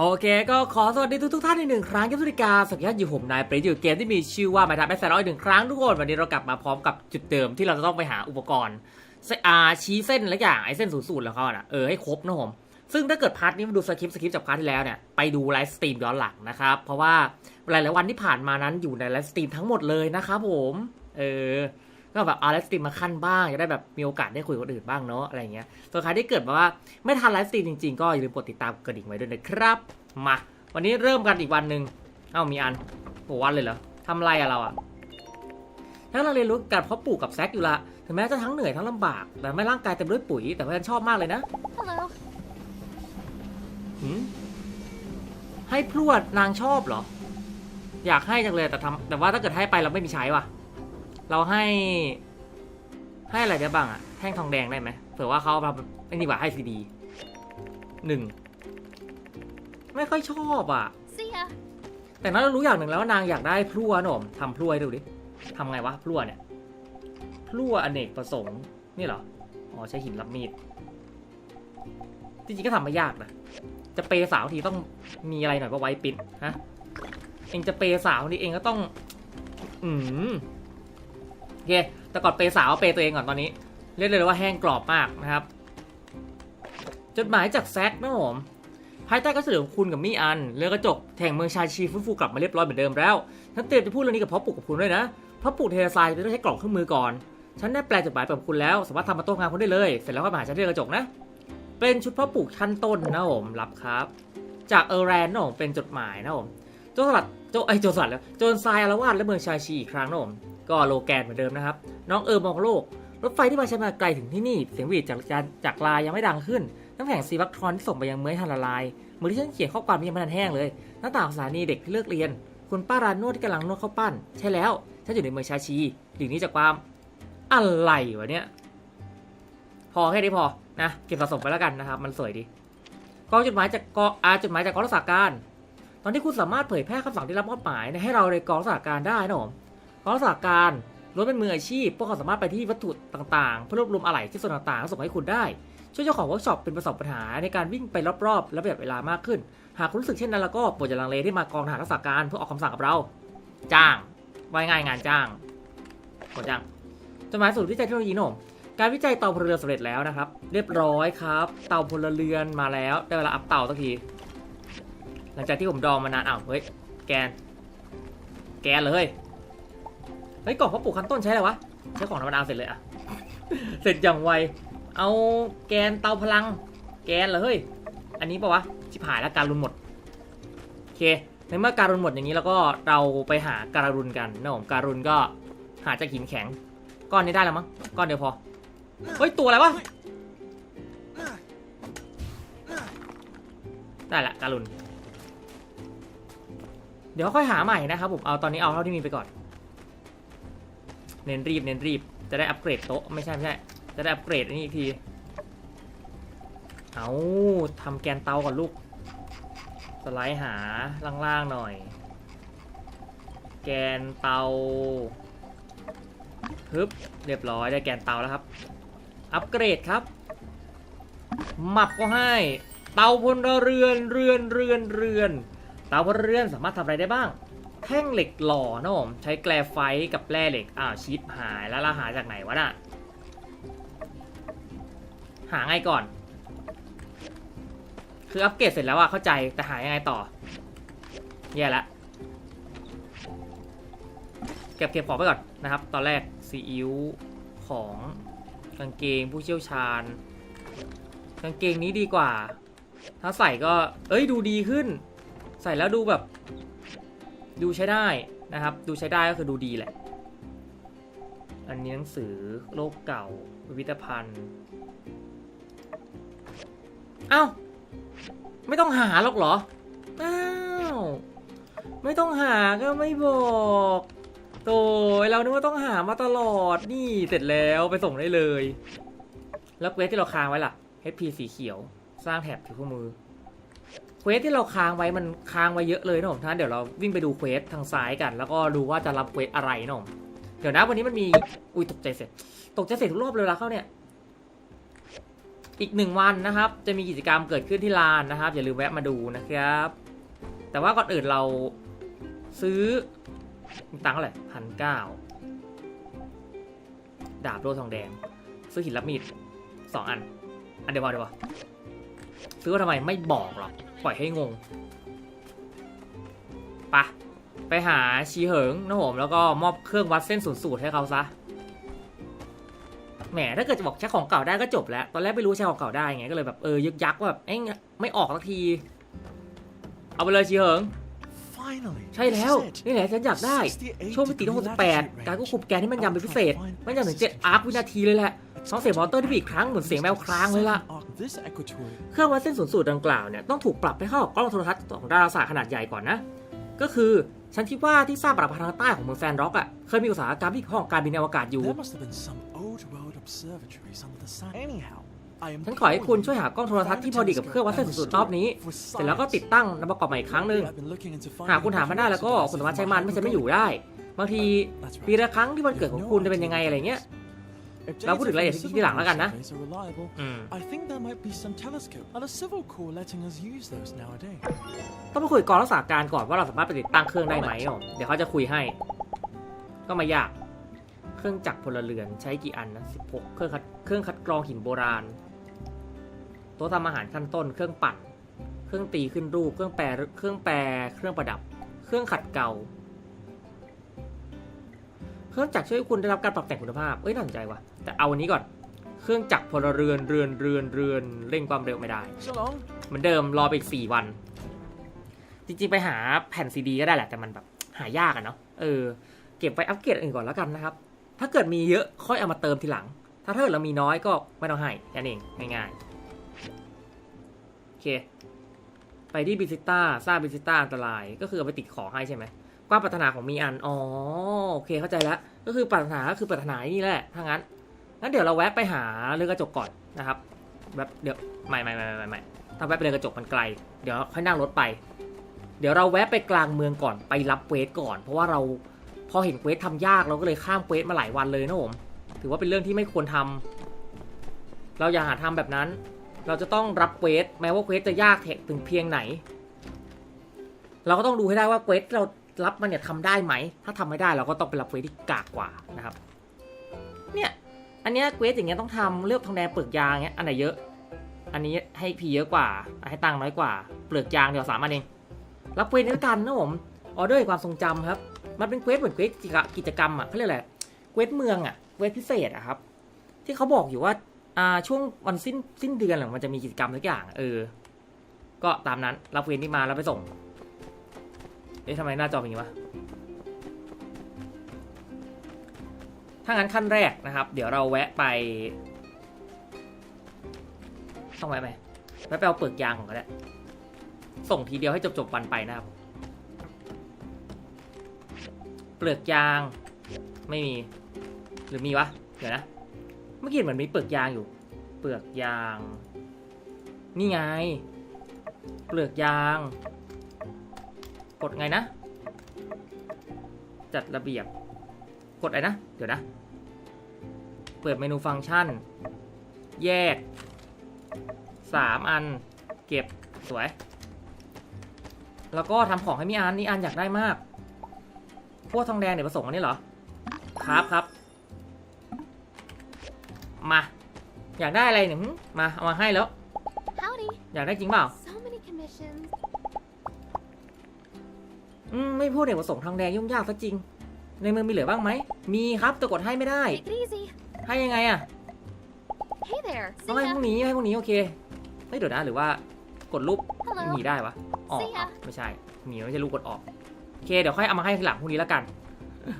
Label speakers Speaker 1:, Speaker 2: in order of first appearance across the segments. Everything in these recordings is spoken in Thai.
Speaker 1: โอเคก็ขอสวัสดีทุกทุกท่านอีกหนึ่งครั้งกับสุริกาสักยัอยู่ผมนายเปรตอยู่เกมที่มีชื่อว่ามาทำแอสแซนร้อยหนึ่งครั้งทุกคนวันนี้เรากลับมาพร้อมกับจุดเดิมที่เราจะต้องไปหาอุปกรณ์เซอาชี้เส้นและอย่างไอเส้นศูนย์สูตรแล้วเขาอะเออให้ครบนะผมซึ่งถ้าเกิดพาร์ทนี้มาดูสคริปต์สคริปต์จากพาร์ทที่แล้วเนี่ยไปดูไลฟ์สตรีมย้อนหลังนะครับเพราะว่าหลายๆวันที่ผ่านมานั้นอยู่ในไลฟ์สตรีมทั้งหมดเลยนะครับผมเออ ก็แบบเอาไลฟ์สตรีมมาขั้นบ้างจะได้แบบมีโอกาสได้คุยกับคนอื่นบ้างเนาะอะไรเงี้ยส่วนใครที่เกิดมาว่าไม่ทันไลฟ์สตรีมจริงๆ ก็อย่าลืมกดติดตามกระดิ่งไว้ด้วยนะครับมาวันนี้เริ่มกันอีกวันหนึ่งเอ้ามีอันโหวันเลยเหรอทำอะไรอะเราอะทั้งเราเรียนรู้การเพาะปลูกกับแซกอยู่ละถึงแม้จะทั้งเหนื่อยทั้งลำบาก แต่ไม่ร่างกายเต็มด้วยปุ๋ย แต่ว่าฉันชอบมากเลยนะ
Speaker 2: Hello.
Speaker 1: หืมให้พรวดนางชอบเหรอ อยากให้จังเลยแต่ทำแต่ว่าถ้าเกิดให้ไปเราไม่มีใช้ว่ะ เราให้ ให้อะไรได้บ้างอะแท่งทองแดงได้ไหมเผื่อว่าเขาเอาแบบไอ้นี่ว่าให้ซีดีหนึ่งไม่ค่อยชอบอะ
Speaker 2: See ya.
Speaker 1: แต่นั้นเรารู้อย่างหนึ่งแล้วว่านางอยากได้พลั่วนะผมทำพลั่วให้ดูดิทำไงวะพลั่วเนี่ยพลั่วอเนกประสงค์นี่เหรออ๋อใช้หินรับมีดจริงๆก็ทำไม่ยากนะจะเปย์สาวทีต้องมีอะไรหน่อยว่าไว้ปิดฮะเองจะเปย์สาวนี่เองก็ต้อง อืมโอ เค แต่ก่อนเปย์สาวเปย์ตัวเองก่อนตอนนี้ เรียกเลยว่าแห้งกรอบมากนะครับ จดหมายจากแซกนะผมภายใต้การเสนอของคุณกับมี่อัน เรือกระจกแห่งเมืองชาชีฟื้นฟูกลับมาเรียบร้อยเหมือนเดิมแล้ว ฉันเตรียมจะพูดเรื่องนี้กับพ่อปลูกกับคุณด้วยนะพ่อปลูกเทเลไซน์จะต้องใช้กล่องเครื่องมือก่อน ฉันได้แปลจดหมายไปกับคุณแล้ว สามารถทำมาโต้งานคุณได้เลย เสร็จแล้วก็มาหาฉันที่เรือกระจกนะ เป็นชุดพ่อปลูกชั้นต้นนะผมรับครับ จากเออร์แรนนะผมเป็นจดหมายนะผมโจสลัดโจไอโจสลัดแล้วโจรทรายอารวาสและเมืองชาชีอีกครั้งนะผม ก็โลแกนเหมือนเดิมนะครับ น้องเออมองโลก รถไฟที่มาใช้มาไกลถึงที่นี่ เสียงหวีดจากจากจากลายยังไม่ดังขึ้น น้ำแข็งซีวัคทรอนที่ส่งไปยังเมืองทันละลาย มือที่ฉันเขียนข้อความยังไม่ทันแห้งเลย หน้าต่างสถานีเด็กที่เลิกเรียน คุณป้าร้านนวดที่กำลังนวดข้าวปั้น ใช่แล้ว ฉันอยู่ในเมืองชาชีหลีกนี้จากความอะไรวะเนี่ย พอแค่นี้พอ นะ เก็บสะสมไปแล้วกันนะครับ มันสวยดีกองจดหมายจากกองอาจดหมายจากกองรักษาการ ตอนที่คุณสามารถเผยแพร่คำสั่งที่รับมอบหมายให้เราในกองรักษาการได้นะผม กองรักษาการล้วนเป็นมืออาชีพ พวกเขาสามารถไปที่วัตถุต่างๆ เพื่อรวบรวมอะไหล่ที่ส่วนต่างๆแล้วส่งให้คุณได้ ช่วยเจ้าของเวิร์กช็อปเป็นประสบปัญหาในการวิ่งไปรอบๆ และประหยัดเวลามากขึ้น หากคุณรู้สึกเช่นนั้นแล้วก็โปรดอย่าลังเลที่มากองทหารรักษาการเพื่อออกคำสั่งกับเรา จ้างไว้ง่ายงานจ้างกดจ้างจดหมายสู่วิจัยเทคโนโลยีโหนมการวิจัยเตาพลเรือนสำเร็จแล้วนะครับ เรียบร้อยครับ เตาพลเรือนมาแล้ว ได้เวลาอัพเตาสักที หลังจากที่ผมดองมานานอ้าวเฮ้ยแกน แกนเลย เฮ้ยกล่องพ่อปลูกขั้นต้นใช้อะไรวะ ใช้ของธรรมดาเสร็จเลยอะเสร็จอย่างไว เอาแกนเตาพลัง แกนเลยเฮ้ย อันนี้ปะวะ ชิบหายแล้วการุนหมด โอเค ในเมื่อการุนหมดอย่างนี้แล้วก็เราไปหาการุนกันนะผมการุนก็หาจากหินแข็ง ก้อนนี้ได้แล้วมั้ง ก้อนเดียวพอ เฮ้ย ตัวอะไรวะ ได้ละการุนเดี๋ยวค่อยหาใหม่นะครับผม เอาตอนนี้เอาเท่าที่มีไปก่อน เน้นรีบเน้นรีบ จะได้อัปเกรดโต๊ะไม่ใช่ไม่ใช่ จะได้อัปเกรดอันนี้อีกที เอาทำแกนเตาก่อนลูก สไลด์หาล่างๆหน่อย แกนเตาฮึบเรียบร้อยได้แกนเตาแล้วครับ อัปเกรดครับ หมับก็ให้ เตาพลเรือนเรือนเรือนเรือน เตาพลเรือนสามารถทำอะไรได้บ้าง แท่งเหล็กหล่อนะผมใช้แกลไฟกับแร่เหล็กอ้าวชิปหายแล้วเราหาจากไหนวะน่ะหาไงก่อน คืออัปเกรดเสร็จแล้วอะเข้าใจแต่หายังไงต่อแย่ละเก็บเก็บของไปก่อนนะครับ ตอนแรกซีอิ๊วของกางเกงผู้เชี่ยวชาญ กางเกงนี้ดีกว่า ถ้าใส่ก็ เอ้ยดูดีขึ้น ใส่แล้วดูแบบ ดูใช้ได้นะครับ ดูใช้ได้ก็คือดูดีแหละ อันนี้หนังสือโลกเก่าพิพิธภัณฑ์เอ้าไม่ต้องหาหรอกเหรอ อ้าว ไม่ต้องหาก็ไม่บอกโตยเรานึกว่าต้องหามาตลอด นี่เสร็จแล้วไปส่งได้เลย แล้วเวสที่เราค้างไว้ล่ะ HP สีเขียว สร้างแถบถือคู่มือ เควสที่เราค้างไว้มันค้างไว้เยอะเลยนะผมท่านเดี๋ยวเราวิ่งไปดูเควสทางซ้ายกัน แล้วก็ดูว่าจะรับเควสอะไรนะผมเดี๋ยวนะวันนี้มันมีอุ้ยตกใจเสร็จ ตกใจเสร็จทุกรอบเลยละเข้าเนี่ย อีกหนึ่งวันนะครับ จะมีกิจกรรมเกิดขึ้นที่ลานนะครับ อย่าลืมแวะมาดูนะครับ แต่ว่าก่อนอื่นเราซื้อตังค์เท่าไหร่พันเก้าดาบโลทองแดง ซื้อหินรับมีดสองอัน อันเดียวพอเดียวพอซื้อมาทำไมไม่บอกหรอก ปล่อยให้งงไปะไปหาชีเหิงนะผมแล้วก็มอบเครื่องวัดเส้นศูนย์สูตรให้เขาซะแหมถ้าเกิดจะบอกใช้ของเก่าได้ก็จบแล้ว ตอนแรกไม่รู้ใช้ของเก่าได้ไงก็เลยแบบเออยึกยักว่าแบบเอ้ยไม่ออกสักที เอาไปเลยชีเหิง
Speaker 2: Finally.
Speaker 1: ใช่แล้ว นี่แหละฉันอยากได้โชว์มิติที่68 การควบคุมแกนที่มันยำเป็นพิเศษ มันยำถึง7อาร์ควินาทีเลยแหละน้องเสียงมอเตอร์ที่บีอีกครั้งเหมือนเสียงแมวครางเลยล่ะ
Speaker 2: This equatorial
Speaker 1: เครื่องวัดเส้นศูนย์สูตรดังกล่าวเนี่ยต้องถูกปรับให้เข้ากับกล้องโทรทัศน์ของดาราศาสตร์ขนาดใหญ่ก่อนนะ ก็คือฉันคิดว่าที่ทราบปรับทางใต้ของเมืองแซนร็อกอะเคยมีอุตสาหกรรมที่เกี่ยวข้องกับการบินอวกาศอยู่
Speaker 2: There must have been some old world observatories under the sun. Anyhow, I am
Speaker 1: ฉันขอให้คุณช่วยหากล้องโทรทัศน์ที่พอดีกับเครื่องวัดเส้นศูนย์สูตรรอบนี้ เสร็จแล้วก็ติดตั้งนำประกอบใหม่อีกครั้งหนึ่งหากคุณหามันได้แล้วก็คุณสามารถใช้มันไม่ใช่ไม่อยู่ได้ บางทีปีละครั้งที่วันเกิดของคุณจะเป็นยังไงอะไรเงี้ย เราพูดถึงรายละเอียดที่ที่หลังแล้วกันนะอืม
Speaker 2: I think there might be some telescope and a civil corps letting us use those nowadays.
Speaker 1: ต้องไปคุยกับกองรักษาการก่อนว่าเราสามารถไปติดตั้งเครื่องได้ไหมอ๋อเดี๋ยวเขาจะคุยให้ ก็ไม่ยาก เครื่องจักรพลเรือนใช้กี่อันนะ16เครื่องคัดเครื่องคัดกรองหินโบราณโต๊ะทำอาหารขั้นต้น เครื่องปั่น เครื่องตีขึ้นรูป เครื่องแปร เครื่องแปร เครื่องประดับ เครื่องขัดเกลา เครื่องจักรช่วยคุณได้รับการปรับแต่งคุณภาพ เอ้ยน่าสนใจว่ะ แต่เอาอันนี้ก่อน เครื่องจักรพลเรือนเรือนเรือนเรือนเร่งความเร็วไม่ได้เหมือนเดิมรอไปอีกสี่วัน จริงๆไปหาแผ่นซีดีก็ได้แหละแต่มันแบบหายากอะเนาะ เออ เก็บไปอัปเกรดอื่นก่อนแล้วกันนะครับ ถ้าเกิดมีเยอะค่อยเอามาเติมทีหลัง ถ้าถ้าเกิดเรามีน้อยก็ไม่ต้องให้แค่นั้นเองง่ายๆ โอเค ไปที่บิซิต้าสร้างบิซิต้าอันตราย ก็คือเอาไปติดของให้ใช่ไหม ความปรารถนาของมีอัน อ๋อ โอเค เข้าใจแล้ว ก็คือปรารถนาก็คือปรารถนานี่แหละถ้างั้น งั้นเดี๋ยวเราแวะไปหาเรือกระจกก่อนนะครับ แบบเดี๋ยวไม่ไม่ไม่ไม่ไม่ถ้าแวะไปเรือกระจกมันไกล เดี๋ยวค่อยนั่งรถไป เดี๋ยวเราแวะไปกลางเมืองก่อน ไปรับเวสก่อน เพราะว่าเราพอเห็นเวสทำยากเราก็เลยข้ามเวสมาหลายวันเลยนะผม ถือว่าเป็นเรื่องที่ไม่ควรทำเราอย่าหาทำแบบนั้น เราจะต้องรับเวสแม้ว่าเวสจะยากถึงเพียงไหน เราก็ต้องดูให้ได้ว่าเวสที่เรา รับมันเนี่ยทำได้ไหม ถ้าทำไม่ได้เราก็ต้องไปรับเควสที่กากกว่านะครับ เนี่ยอันเนี้ยเควสอย่างเงี้ยต้องทำเลือกทองแดงเปลือกยางเงี้ยอันไหนเยอะ อันนี้ให้พีเยอะกว่า ให้ตังค์น้อยกว่า เปลือกยางเดี๋ยวสามอันเองรับเควสด้กันนะผมออเดอร์ความทรงจำครับ มันเป็นเควสเหมือนเควสกิจกรรมกิจกรรมอะเขาเรียกอะไรเควสเมืองอะเควสพิเศษอะครับ ที่เขาบอกอยู่ว่าอ่าช่วงวันสิ้นสิ้นเดือนหรือมันจะมีกิจกรรมทุกอย่าง เออ ก็ตามนั้นรับเควสนี้มาแล้วไปส่ง เอ๊ะทำไมหน้าจอเป็นอย่างนี้วะ ถ้างั้นขั้นแรกนะครับ เดี๋ยวเราแวะไป ต้องแวะไหมแวะไปเอาเปลือกยางของก็ได้ส่งทีเดียวให้จบจบๆวันไปนะครับ เปลือกยาง ไม่มี หรือมีวะ เดี๋ยวนะ เมื่อกี้เหมือนมีเปลือกยางอยู่ เปลือกยาง นี่ไง เปลือกยาง กดไงนะ จัดระเบียบ กดอะไรนะ เดี๋ยวนะ เปิดเมนูฟังก์ชัน แยกสามอัน เก็บ สวย แล้วก็ทำของให้มีอัน นี่อันอยากได้มาก พวกทองแดงเดี๋ยวผสมอันนี้เหรอ ครับครับ มา อยากได้อะไรหนึ่งมา เอามาให้แล้ว
Speaker 3: Howdy.
Speaker 1: อยากได้จริงเปล่า
Speaker 3: So many commissions.
Speaker 1: อืมไม่พูดเด็กผสมทองแดงยุ่งยากซะจริง ในมือมีเหลือบ้างไหม มีครับแต่กดให้ไม่ได้
Speaker 3: Take it easy.
Speaker 1: ให้ยังไงอะ
Speaker 3: Hey there.
Speaker 1: ต้อ
Speaker 3: See
Speaker 1: งให้พ
Speaker 3: ya.
Speaker 1: รุ่งนี้ให้พรุ่งนี้โอเคไม่เดี๋ยวนะหรือว่ากดรูป
Speaker 3: Hello.
Speaker 1: หมีได้วะออก
Speaker 3: See ya
Speaker 1: ไม่ใช่หมีไม่ใช่รูปกดออกโอเคเดี๋ยวค่อยเอามาให้ทีหลังพรุ่งนี้แล้วกัน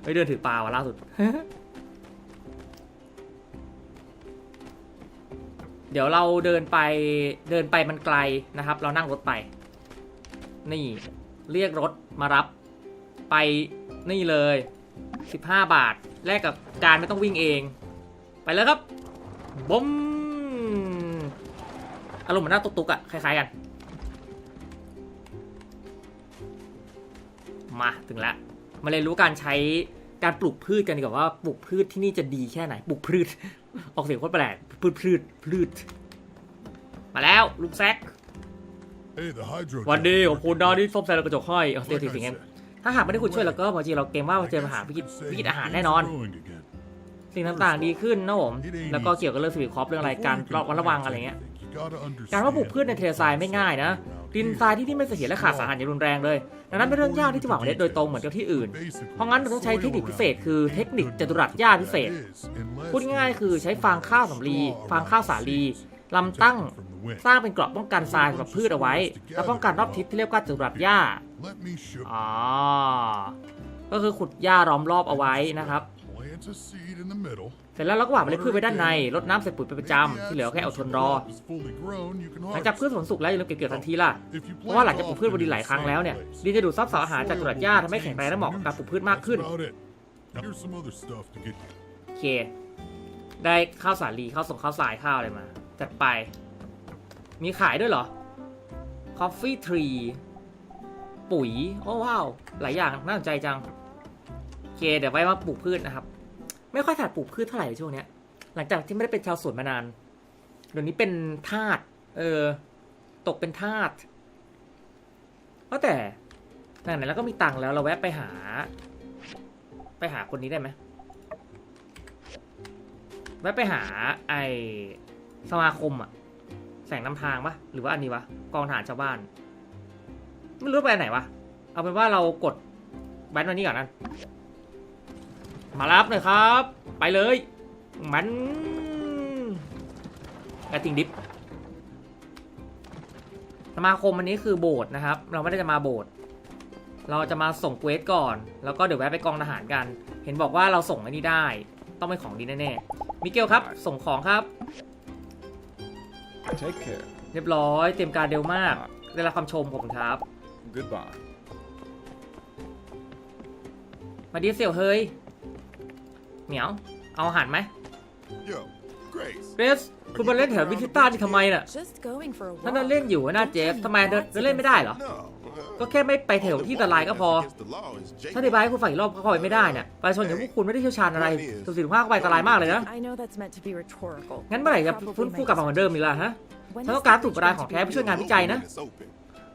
Speaker 1: ไปเดินถือปลาวะล่าสุด เดี๋ยวเราเดินไปเดินไปมันไกลนะครับ เรานั่งรถไป นี่ เรียกรถมารับไปนี่เลย 15 บาท แลกกับการไม่ต้องวิ่งเอง ไปแล้วครับบอมอารมณ์เหมือนหน้าตุกๆอะ่ะคล้ายๆกัน มาถึงแล้วมาเรียนรู้การใช้การปลูกพืชกันดีกว่าว่าปลูกพืชที่นี่จะดีแค่ไหนปลูกพืช ออกเสียงโคตรแปลกพืชพืชพืช มาแล้วลุงแซก
Speaker 4: Hey, the hydro.
Speaker 1: วันดี
Speaker 4: jet
Speaker 1: ขอบคุณนะที่ซ่อมแซมกระจกให้เอาเตีย
Speaker 4: Like
Speaker 1: ถึ
Speaker 4: I
Speaker 1: งสิ่งนั้น
Speaker 4: said,
Speaker 1: ถ้าหากไม่ได้คุณช่วยแล้วก็บางทีเราเกรงว่าเราเจอปัญหาวิกฤต
Speaker 4: I can
Speaker 1: วิ
Speaker 4: say
Speaker 1: กฤตอาหาร
Speaker 4: things
Speaker 1: แน่นอน
Speaker 4: growing again.
Speaker 1: สิ่งต่างๆดีขึ้นนะผม แล้วก็เกี่ยวกับเรื่องสวิตคอปเรื่องอะไรการ
Speaker 4: Before you can
Speaker 1: ระวัง
Speaker 4: plant
Speaker 1: อะไรเงี้ย
Speaker 4: anything, you gotta understand
Speaker 1: การว่าปลูกพืชในทะเลทรายไม่ง่ายนะดินทรายที่นี่ไม่เสถียรและขาดสารอาหารอย่างรุนแรงเลย ดังนั้นเป็นเรื่องยากที่จะหว่างเมล็ดโดยตรงเหมือนกับที่อื่น
Speaker 4: Basically,
Speaker 1: เพราะงั้นเราต้องใช้เทคนิคพิเศษคือเทคนิคจัตุรัสหญ้าพิเศษ พูดง่ายๆคือใช้ฟางข้าวสำลี ฟางข้าวสาลี ลำตั้งสร้างเป็นเกราะป้องกันทรายสำหรับพืชเอาไว้ และป้องกันรอบทิศที่เรียกว่าจัตุรัสหญ้า
Speaker 4: Let me show
Speaker 1: อ๋อก็คือขุดหญ้าล้อมรอบเอาไว้นะครับ
Speaker 4: Plant a seed in the middle.
Speaker 1: เสร็จแล้วเราก็หว่านเมล็ดพืชไว้ด้านในรดน้ำใส่ปุ๋ยเป็นประจำที่เหลือแค่อดทนรอ
Speaker 4: Is fully grown, you can
Speaker 1: หลังจาก
Speaker 4: harvest
Speaker 1: พืชผลสุกแล้วอย่าลืมเก็บเกี่ยวทันทีล่ะ
Speaker 4: If you
Speaker 1: เพราะว่าหลัง
Speaker 4: plant
Speaker 1: จากปลูกพืชบนดินหลายครั้งแล้วเนี่ยดินจะดูดซับสารอาหารจากจัตุรัสหญ้าทำให้แข็งแรงและเหมาะกับการปลูกพืชมากขึ้น
Speaker 4: About it. Now, Here's some other stuff to get
Speaker 1: โอเคได้ข้าวสาลีข้าวส่งข้าวสายข้าวอะไรมา จัดไป มีขายด้วยเหรอ Coffee Tree ปุ๋ย โอ้ว้าว หลายอย่างน่าสนใจจัง โอเค เดี๋ยวไว้มาปลูกพืชนะครับ ไม่ค่อยถัดปลูกพืชเท่าไหร่ช่วงเนี้ย หลังจากที่ไม่ได้เป็นชาวสวนมานานเดี๋ยวนี้เป็นทาสเออ ตกเป็นทาสว่าแต่ไหนๆแล้วก็มีตังค์แล้วเราแวะไปหา ไปหาคนนี้ได้ไหมแวะไปหาไอ สมาคมอะแสงนำทางปะหรือว่าอันนี้วะกองทหารชาวบ้าน ไม่รู้ไปไหนวะ เอาเป็นว่าเรากดแบนวันนี้ก่อนนั้น มารับหน่อยครับ ไปเลย มันกระติงดิฟสมาคมอันนี้คือโบสถ์นะครับ เราไม่ได้จะมาโบสถ์เราจะมาส่งเควสก่อน แล้วก็เดี๋ยวแวะไปกองทหารกัน เห็นบอกว่าเราส่งอันนี้ได้ ต้องเป็นของดีแน่ๆมิเกลครับ ส่งของครับ
Speaker 5: Take care.
Speaker 1: เรียบร้อย เตรียมการเร็วมาก ได้รับคำชมขอบคุณครับ
Speaker 5: Goodbye.
Speaker 1: มาดีเสี่ยวเฮ้ย เหมียว เอาอาหารไหม
Speaker 4: Yo, Grace.
Speaker 1: เกรสคุณมาเล่นแถววิทิต้านี่ทำไมน่ะ
Speaker 6: Just going for a
Speaker 1: ถ้า
Speaker 6: walk.
Speaker 1: นั่นเล่นอยู่นะเจฟทำไมเดินเดินเล่นไม่ได้เหรอ
Speaker 4: No.
Speaker 1: ก็แค่ไม่ไปแถวที่อันตรายก็พอ ถ้าในบายให้คุณฝ่ายอีกรอบก็คอยไม่ได้น่ะประชาชนอย่างพวกคุณไม่ได้เชี่ยวชาญอะไรสุ่มสี่สุ่มห้าเข้าไปอันตรายมากเลยนะ
Speaker 6: I know that's meant to be rhetorical.
Speaker 1: งั้นเมื่อไหร่จะฟื้นฟูกลับมาเหมือนเดิมอีกล่ะฮะ
Speaker 6: When
Speaker 1: ฉัน
Speaker 6: is
Speaker 1: ต้องการ
Speaker 6: the
Speaker 1: สูตร
Speaker 6: bridge
Speaker 1: ประดาน
Speaker 6: going
Speaker 1: ของ
Speaker 6: to
Speaker 1: แท้
Speaker 6: be
Speaker 1: เพื่อช่วยงาน
Speaker 6: ready?
Speaker 1: วิจัยนะ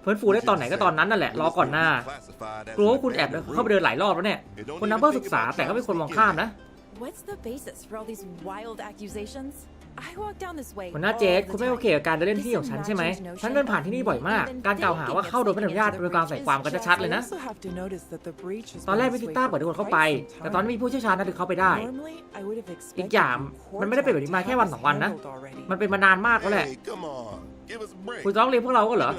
Speaker 1: ฟื้นฟูได้ตอนไหนก็ตอนนั้นนั่นแหละ รอก่อนหน้ากลัวว่าคุณแอบเข้าไปเดินหลายรอบแล้วเนี่ย คนนับเบอร์ศึกษาแต่ก็ไม่ควรมองข้ามนะ
Speaker 6: What's the basis for all these wild accusations? I walk down this way
Speaker 1: หัวหน้า
Speaker 6: all
Speaker 1: เจส
Speaker 6: the
Speaker 1: คุณไม่
Speaker 6: time.
Speaker 1: โอเคกับการเดินเล่นที่ของฉันใช่ไหม ฉันเดินผ่านที่นี่บ่อยมาก การกล่าวหาว่าเข้าโดยไม่ได้อนุญาตเป็นการใส่ความกันชัดๆเลยนะ
Speaker 2: also have to notice that the breach has
Speaker 1: ตอนแรก
Speaker 2: been
Speaker 1: วิ
Speaker 2: this
Speaker 1: ทิ
Speaker 2: way
Speaker 1: ต้า
Speaker 2: for
Speaker 1: เปิดให้คนเข้า
Speaker 2: quite
Speaker 1: ไป
Speaker 2: some
Speaker 1: แต่ตอนนี้
Speaker 2: time.
Speaker 1: มีผู้เชี่ยวชาญนะถึงเข้าไปได้
Speaker 2: Normally, I would have
Speaker 1: อีก
Speaker 2: expected
Speaker 1: อย่าง
Speaker 2: the
Speaker 1: มันไม่ได้เป็นแบบ
Speaker 2: court
Speaker 1: นี้มา
Speaker 2: to
Speaker 1: แค่
Speaker 2: have
Speaker 1: วัน
Speaker 2: this
Speaker 1: สองวันนะ
Speaker 2: handled already.
Speaker 1: มันเป็นมานานมากแล้วแหละ
Speaker 4: Hey, come on. Give us a break.
Speaker 1: คุณต้องเรียนพวกเราก็เหรอ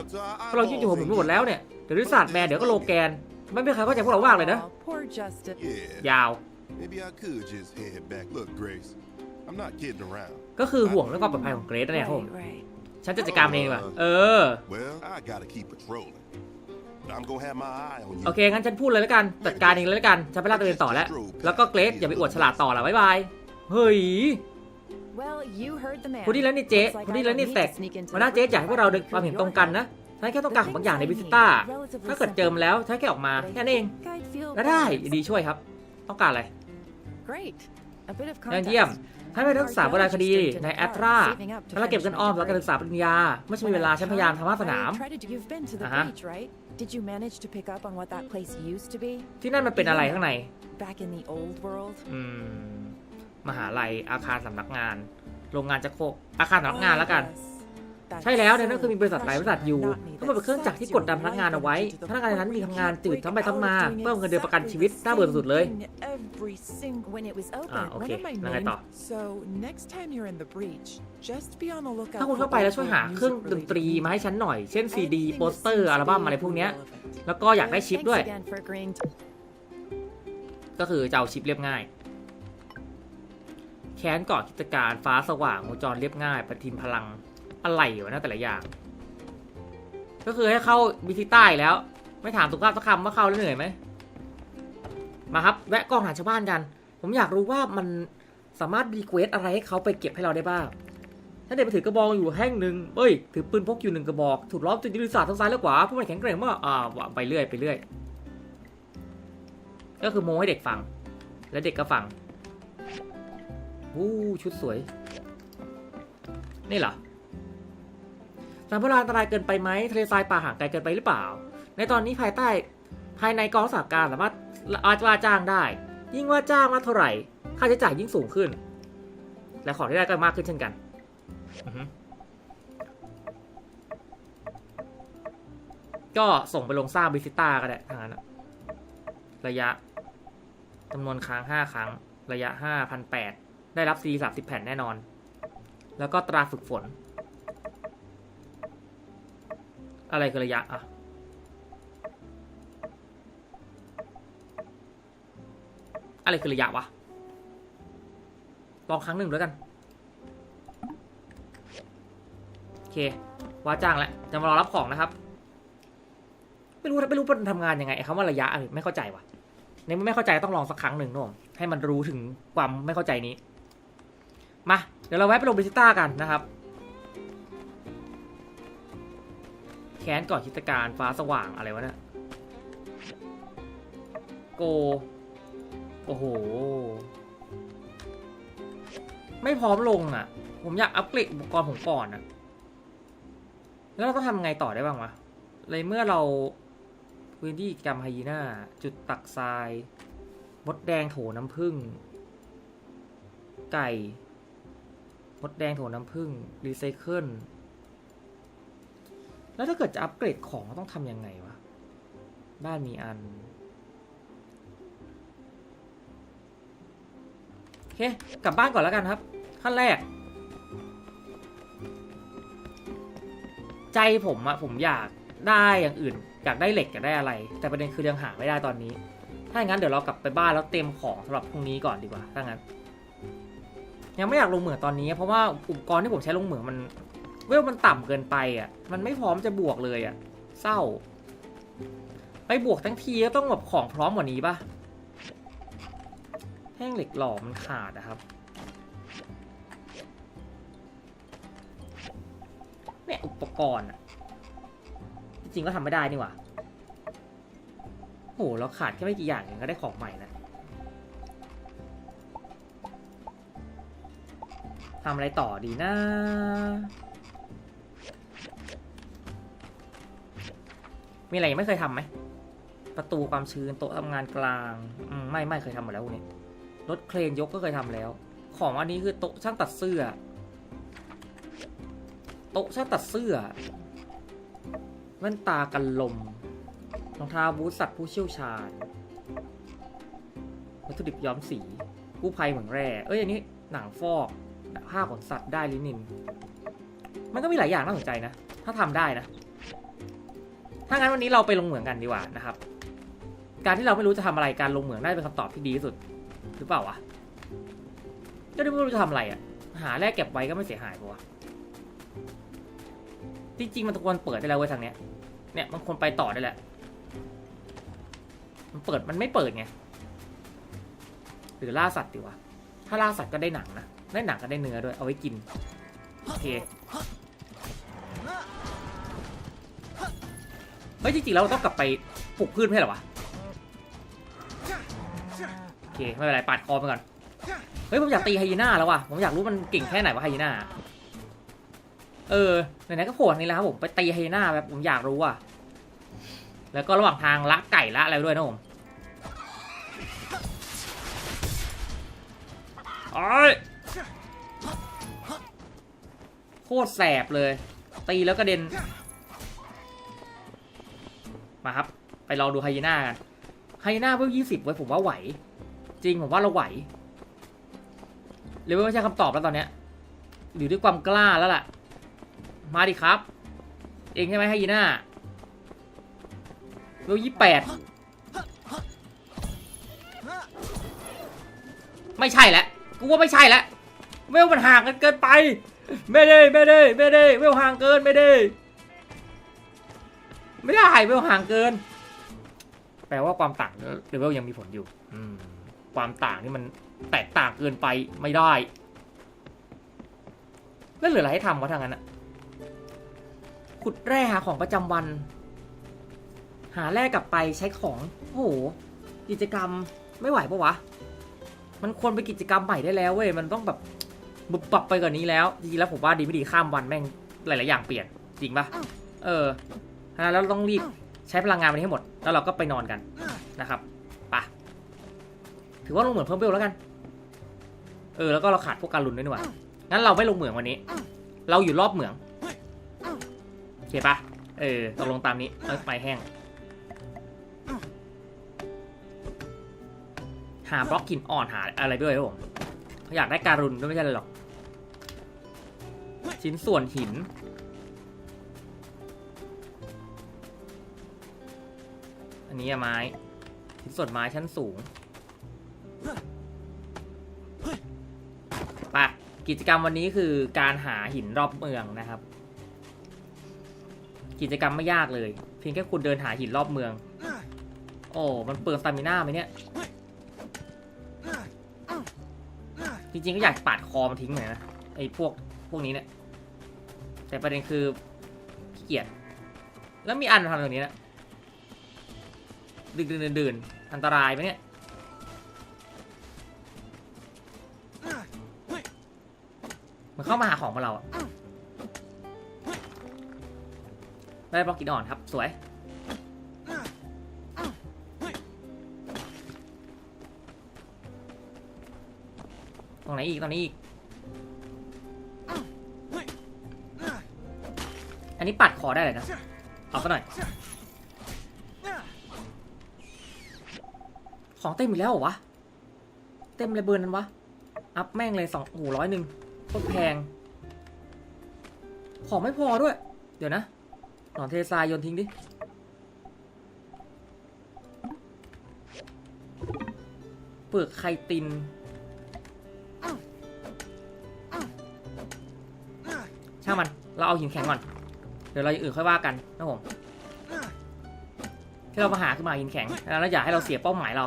Speaker 1: พวกเรายิ่งอยู่หัวหมุนไปหมดแล้วเนี่ย เดี๋ยวริสาดแมนเดี๋ยวก็โลแกน ไม่มีใครเข้าใจพวกเราว่างเลยนะ
Speaker 6: Oh, poor Justin.
Speaker 4: Yeah.
Speaker 1: ยาว
Speaker 4: Maybe I could just head back. Look, Grace. I'm not kidding around.
Speaker 1: ก็คือห่วงเรื่องความปลอดภัยของเกรซนะเนี่ยครับผม
Speaker 6: Right, right.
Speaker 1: ฉันจะจัดการมันเองดีกว่าเออ
Speaker 4: Well, I gotta keep patrolling. But I'm gonna have my eye on you.
Speaker 1: โอเค งั้นฉันพูดเลยแล้วกัน จัดการเองเลยแล้วกัน ฉันไปลาดตัวเองต่อแล้ว แล้วก็เกรซอย่าไปอวดฉลาดต่อละบ๊ายบาย เฮ้ย
Speaker 6: Well, you heard the man.
Speaker 1: คนที่แล้วนี่เจ๊
Speaker 6: Looks like
Speaker 1: คน
Speaker 6: I
Speaker 1: ที่แล้ว
Speaker 6: don't
Speaker 1: นี่
Speaker 6: need
Speaker 1: แตก
Speaker 6: to sneak into
Speaker 1: หัว
Speaker 6: the
Speaker 1: หน้าเจ๊
Speaker 6: bridge
Speaker 1: อยากให้พวกเราเดินความเห็นตรงกันนะฉันแค่ต้องการของบางอย่างในวิซิต้า ถ้าเกิดเจอมาแล้วฉันแค่ออกมาแค่นั้นเอง
Speaker 6: I'd feel
Speaker 1: และได้
Speaker 6: bad.
Speaker 1: ดีช่วยครับ ต้องการอะไร
Speaker 6: Great. A bit of
Speaker 1: ยอดเยี่ยม
Speaker 6: context.
Speaker 1: ให้ไปรักษาโบราณคดี
Speaker 6: Archaeologist
Speaker 1: ใน
Speaker 6: in
Speaker 1: แอ
Speaker 6: the
Speaker 1: ตรา
Speaker 6: park, saving up to
Speaker 1: ฉันเราเก็บ
Speaker 6: finish
Speaker 1: เงินออม
Speaker 6: my
Speaker 1: แล้วการ
Speaker 6: degree.
Speaker 1: ศึกษาปริญญาไม่ใช่มีเวลาฉันพยายามทำภาคสนาม
Speaker 6: I tried to- You've been to the
Speaker 1: Uh-huh.
Speaker 6: breach, right? Did you manage to pick up on what that place used to be?
Speaker 1: ที่นั่นมันเป็นอะไรข้างใน
Speaker 6: Back in the old world?
Speaker 1: อืมมหาลัยอาคารสำนักงาน โรงงานจะโคกอาคารสำนักงานแล้วกัน ใช่แล้วเนี่ยนั่นคือมีบริษัทหลายบริษัทอยู่ทั้งหมดเป็นเครื่องจักรที่กดดันพนักงานเอาไว้พนักงานในนั้นมีทำงานจืดทั้งไปทั้งมาเพิ่มเงินเดือนประกันชีวิตน่าเบื่อสุดๆเลย
Speaker 2: Every single
Speaker 6: When it was
Speaker 1: อ่า
Speaker 6: open,
Speaker 1: โอเค
Speaker 2: One of my
Speaker 1: แล้วไง
Speaker 2: main-
Speaker 1: ต่อ
Speaker 2: So next time you're in the breach, just be on the lookout
Speaker 1: ถ้าคุณ
Speaker 2: for
Speaker 1: เข้าไปแล้วช่วยหา
Speaker 2: awful
Speaker 1: เครื่อง
Speaker 2: music
Speaker 1: ดนตรี
Speaker 2: related
Speaker 1: มาให้ฉันหน่อย เช่น
Speaker 2: info.
Speaker 1: ซีดี
Speaker 2: Anything
Speaker 1: โป
Speaker 2: that
Speaker 1: สเตอร์
Speaker 2: seems
Speaker 1: อัล
Speaker 2: to
Speaker 1: บั้
Speaker 2: be
Speaker 1: มอะไรพวกเนี้ย
Speaker 2: relevant.
Speaker 1: แล้วก็อยากได้ชิป
Speaker 6: Thanks
Speaker 1: ด้วย
Speaker 6: again for agreeing to
Speaker 1: ก็คือจะเอาชิปเรียบง่าย แค้นก่อกิจการฟ้าสว่างวงจรเรียบง่ายปฏิทินพลัง อะไรวะนะแต่ละอย่าง ก็คือให้เข้าวิธีใต้แล้ว ไม่ถามสุภาพสักคำว่าเข้าแล้วเหนื่อยไหมมาครับ แวะกองหาชาวบ้านกัน ผมอยากรู้ว่ามันสามารถรีเควสอะไรให้เขาไปเก็บให้เราได้บ้างถ้าเด็กไปถือกระบองอยู่แห่งหนึ่งเอ้ย ถือปืนพกอยู่หนึ่งกระบอก ถูกล้อมจนยุทธศาสตร์ทั้งซ้ายและขวาผู้มันแข็งแกร่งมากอ่าไปเรื่อยไปเรื่อย ก็คือโมให้เด็กฟัง และเด็กก็ฟังวู้ชุดสวย นี่เหรอ น้ำพุร้อนอันตรายเกินไปไหมทะเลทรายป่าห่างไกลเกินไปหรือเปล่า ในตอนนี้ภายใต้ภายในกองสากการสามารถว่าจ้างได้ ยิ่งว่าจ้างมากเท่าไหร่ ค่าใช้จ่ายยิ่งสูงขึ้น และของที่ได้ก็มากขึ้นเช่นกันอือฮึก็ส่งไปลงสร้างบิซิต้าก็ได้ทางนั้นอะระยะจำนวนครั้งห้าครั้ง ระยะห้าพันแปดได้รับซีสามสิบแผ่นแน่นอน แล้วก็ตราฝึกฝน อะไรคือระยะอะอะไรคือระยะวะ ลองครั้งหนึ่งด้วยกัน โอเคว่าจ้างแล้ว จะมารอรับของนะครับ ไม่รู้ไม่รู้มันทำงานยังไงไอ้คำว่าระยะไม่เข้าใจวะในเมื่อไม่เข้าใจต้องลองสักครั้งหนึ่งนุ่มให้มันรู้ถึงความไม่เข้าใจนี้ มา เดี๋ยวเราแวะไปลงบิซิต้ากันนะครับ แค้นก่อนคิดการฟ้าสว่างอะไรวะเนี่ยโก โอ้โห ไม่พร้อมลงอะ ผมอยากอัปเกรดอุปกรณ์ผมก่อนอะ แล้วเราต้องทำไงต่อได้บ้างวะเลยเมื่อเราพื้นที่กิจกรรมไฮยีน่า จุดตักทราย มดแดงโถน้ำผึ้งไก่ มดแดงโถน้ำผึ้งรีไซเคิล แล้วถ้าเกิดจะอัปเกรดของต้องทำยังไงวะ บ้านมีอันโอเค กลับบ้านก่อนแล้วกันครับ ขั้นแรก ใจผมอะผมอยากได้อย่างอื่น อยากได้เหล็กอยากได้อะไร แต่ประเด็นคือยังหาไม่ได้ตอนนี้ ถ้าอย่างนั้นเดี๋ยวเรากลับไปบ้านแล้วเตรียมของสำหรับพรุ่งนี้ก่อนดีกว่าถ้างั้นยังไม่อยากลงเหมืองตอนนี้ เพราะว่าอุปกรณ์ที่ผมใช้ลงเหมืองมัน เวลมันต่ำเกินไปอะ มันไม่พร้อมจะบวกเลยอะ เศร้า ไปบวกทั้งทีก็ต้องแบบของพร้อมกว่านี้ป่ะแท่งเหล็กหล่อมันขาดนะครับ เนี่ยอุปกรณ์อะ จริงก็ทำไม่ได้นี่หว่าโหเราขาดแค่ไม่กี่อย่างเองก็ได้ของใหม่แล้วทำอะไรต่อดีนะ มีอะไรยังไม่เคยทำไหม ประตูความชื้นโต๊ะทำงานกลางมไม่ไม่เคยทำหมดแล้วพวกนี้รถเครนยกก็เคยทำแล้ว ของอันนี้คือโต๊ะช่างตัดเสื้อ โต๊ะช่างตัดเสื้อแว่นตากันลมรองเท้าบูทสัตว์ผู้เชี่ยวชาญวัตถุดิบย้อมสีกู้ภัยเหมืองแร่เอ้ยอันนี้หนังฟอกผ้าขนสัตว์ได้ลินิน มันก็มีหลายอย่างน่าสนใจนะ ถ้าทำได้นะ ถ้างั้นวันนี้เราไปลงเหมืองกันดีกว่านะครับ การที่เราไม่รู้จะทำอะไรการลงเหมืองน่าจะเป็นคำตอบที่ดีที่สุด หรือเปล่าวะก็ไม่รู้จะทำอะไรอะ่ะ หาแรกเก็บไว้ก็ไม่เสียหายปะวะจริงๆมันควรเปิดได้แล้วเว้ยทางเนี้ย เนี่ยมันควรไปต่อได้แหละ มันเปิดมันไม่เปิดไง หรือล่าสัตว์ดีวะ ถ้าล่าสัตว์ก็ได้หนังนะ ได้หนังก็ได้เนื้อด้วย เอาไว้กิน โอเค ฮ้ยจริงๆแล้วเราต้องกลับไปปลูกพืชไม่ใช่เหรอวะโอเคไม่เป็นไรปาดคอไปก่อนเฮ้ยผมอยากตีไฮยีน่าแล้วว่ะผมอยากรู้มันเก่งแค่ไหนวะไฮยีน่าเออไหนๆก็โผล่ทางนี้แล้วครับผมไปตีไฮยีน่าแบบผมอยากรู้อะแล้วก็ระหว่างทางละไก่ละอะไรด้วยนะผมโอ้ยโคตรแสบเลย ตีแล้วกระเด็น มาครับ ไปลองดูไฮยีน่ากันไฮยีน่าเพิ่มยี่สิบไว้ผมว่าไหว จริงผมว่าเราไหวหรือว่าไม่ใช่คำตอบแล้วตอนเนี้ยอยู่ด้วยความกล้าแล้วล่ะ มาดิครับ เองใช่ไหมไฮยีน่าเวลยี่แปดไม่ใช่แล้วกูว่าไม่ใช่แล้วเวลมันห่างกันเกินไป ไม่ได้ไม่ได้ไม่ได้เวลห่างเกินไม่ได้ ไม่ได้เวลห่างเกิน แปลว่าความต่างเลเวลยังมีผลอยู่อืมความต่างนี่มันแตกต่างเกินไปไม่ได้ แล้วเหลืออะไรให้ทำวะทางนั้นอะขุดแร่หาของประจำวัน หาแร่กลับไปใช้ของ โอ้โห กิจกรรมไม่ไหวปะวะ มันควรไปนกิจกรรมใหม่ได้แล้วเว้ย มันต้องแบบบุบปับไปกว่านี้แล้ว จริงๆแล้วผมว่าดีไม่ดีข้ามวันแม่งหลายๆอย่างเปลี่ยน จริงปะเออ ฉะนั้นเราต้องรีบใช้พลังงานมันให้หมด แล้วเราก็ไปนอนกันนะครับไปะถือว่าลงเหมืองเพิ่มเวลแล้วกัน เออแล้วก็เราขาดพวกการลุนด้วยนี่หว่างั้นเราไม่ลงเหมืองวันนี้ เราอยู่รอบเหมืองโอเคปะเออตกลงตามนี้ไม้แห้ง หาบล็อกหินอ่อนหาอะไรด้วยครับผมอยากได้การุนด้วยไม่ใช่เลยหรอก ชิ้นส่วนหิน อันนี้อะไม้ชิ้นส่วนไม้ชั้นสูงไปกิจกรรมวันนี้คือการหาหินรอบเมืองนะครับ กิจกรรมไม่ยากเลย เพียงแค่คุณเดินหาหินรอบเมือง โอ้ มันเปลืองสตามิน่าไหมเนี่ย จริงๆก็อยากปาดคอมันทิ้งหน่อยนะไอ้พวกพวกนี้เนี่ย แต่ประเด็นคือขี้เกียจแล้วมีอันทำตรงนี้นะ ดึกๆดื่นๆอันตรายไหมเนี่ยมันเข้ามาหาของพวกเราอะได้บล็อกกินอ่อนครับ สวย ตรงไหนอีกตรงนี้อีก อันนี้ปัดคอได้เลยนะ เอาซะหน่อย ของเต็มอีกแล้วเหรอวะ เต็มเลยเบอร์นั้นวะ อัพแม่งเลยสองโอ้โหร้อยหนึ่งโคตรแพง ของไม่พอด้วย เดี๋ยวนะ หนอนเททรายโยนทิ้งดิ เปลือกไคติน ช่างมัน เราเอาหินแข็งก่อน เดี๋ยวเราอย่างอื่นค่อยว่ากันนะผมที่เรามาหาคือมาหินแข็ง แล้วอย่าให้เราเสียเป้าหมายเรา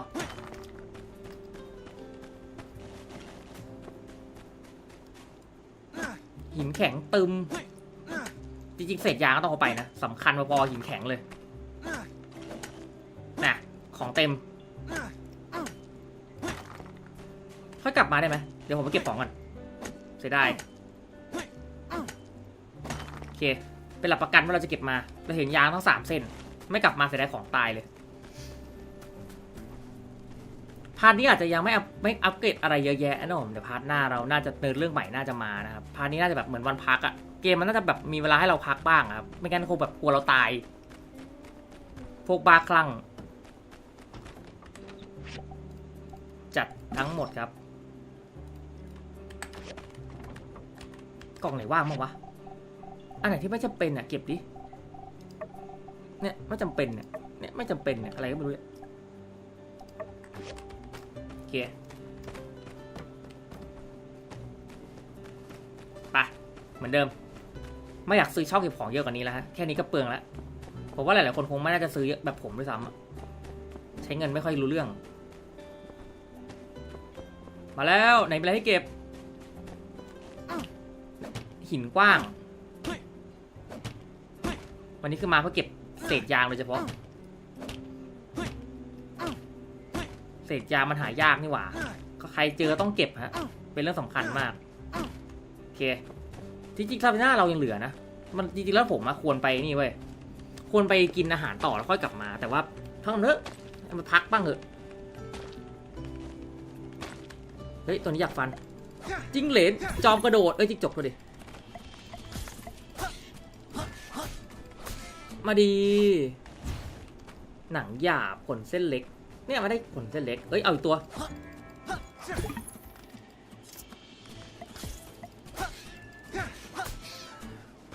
Speaker 1: หินแข็งตึม จริงๆเศษยางก็ต้องเอาไปนะสำคัญพอๆหินแข็งเลยน่ะของเต็มค่อยกลับมาได้ไหมเดี๋ยวผมไปเก็บของก่อนเสียดายโอเค เป็นหลักประกันว่าเราจะเก็บมา เราเห็นยางทั้งสามเส้น ไม่กลับมาเสียดายของตายเลย พาร์ทนี้อาจจะยังไม่อัพไม่อัปเกรดอะไรเยอะแยะนะผมเดี๋ยวพาร์ทหน้าเราน่าจะเนินเรื่องใหม่น่าจะมานะครับพาร์ทนี้น่าจะแบบเหมือนวันพักอะเกมมันน่าจะแบบมีเวลาให้เราพักบ้างครับไม่งั้นคงแบบกลัวเราตาย พวกบาคลั่งจัดทั้งหมดครับ กล่องไหนว่างบ้างวะอันไหนที่ไม่จำเป็นอะเก็บดิเนี่ยไม่จำเป็นเนี่ยเนี่ยไม่จำเป็นเนี่ยอะไรก็ไม่รู้เนี่ย เคไปเหมือนเดิม ไม่อยากซื้อช่องเก็บของเยอะกว่านี้แล้วฮะ แค่นี้ก็เปลืองแล้วผมว่าหลายๆคนคงไม่น่าจะซื้อเยอะแบบผมด้วยซ้ำใช้เงินไม่ค่อยรู้เรื่อง มาแล้วไหนเป็นอะไรให้เก็บ หินกว้าง วันนี้คือมาเพื่อเก็บเศษยางโดยเฉพาะ เศษยามันหายากนี่หว่าก็ใครเจอต้องเก็บฮะ เป็นเรื่องสำคัญมาก โอเคจริงๆซาบิน่าเรายังเหลือนะ มันจริงๆแล้วผมอะควรไปนี่เว้ย ควรไปกินอาหารต่อแล้วค่อยกลับมา แต่ว่าพักเถอะให้มันพักบ้างเถอะ เฮ้ย ตัวนี้อยากฟัน จิ้งเหลนจอมกระโดด เอ้ยจิ้งจกดูดิ มาดี หนังหยาบขนเส้นเล็ก เนี่ยมาได้ขนเส้นเล็ก เอ้ย เอาอีกตัว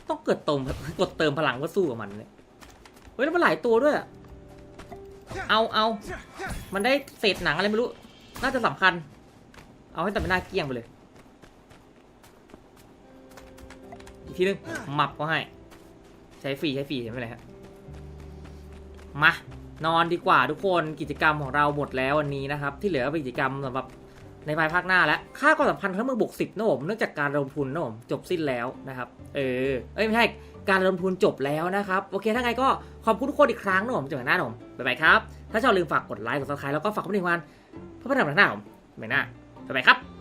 Speaker 1: ต้องเกิดเติมกดเติมพลังเพื่อสู้กับมันเนี่ยเฮ้ยแล้วมันหลายตัวด้วย เอาเอามันได้เศษหนังอะไรไม่รู้ น่าจะสำคัญ เอาให้แต่ไม่น่าเกลี้ยงไปเลย อีกทีนึงหมับก็ให้ ใช้ฟรีใช้ฟรีไม่เป็นไรครับมา นอนดีกว่าทุกคนกิจกรรมของเราหมดแล้ววันนี้นะครับ ที่เหลือก็เป็นกิจกรรมสำหรับในภายภาคหน้าแล้วค่าความสัมพันธ์ครั้งมือบวกสิบนะผมเนื่องจากการระดมทุนนะผมจบสิ้นแล้วนะครับ เออเอ้ยไม่ใช่การระดมทุนจบแล้วนะครับ โอเคถ้าไงก็ขอบคุณทุกคนอีกครั้งนะผมจอกันหน้านะผมบ๊ายบายครับ ถ้าชอบลืมฝากกดไลค์กดซับสไครต์แล้วก็ฝากกดกระดิ่งวันเพื่อเป็นกำลังใจให้ผมบ๊ายบายหน้าบ๊ายบายครับ